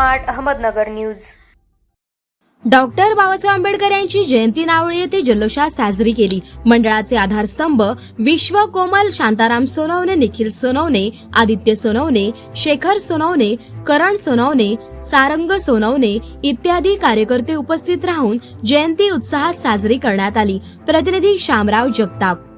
Smart Ahmednagar news. Doctor Babasaheb Ambedkar यांची जयंती नावळी येथे जल्लोषात साजरी केली. मंडळाचे आधारस्तंभ विश्व कोमल शांताराम सोनवणे निखिल सोनवणे आदित्य सोनवणे शेखर सोनवणे करण सोनवणे सारंग सोनवणे इत्यादी कार्यकर्ते उपस्थित राहून जयंती उत्साहात साजरी करण्यात आली. प्रतिनिधी शामराव जगताप.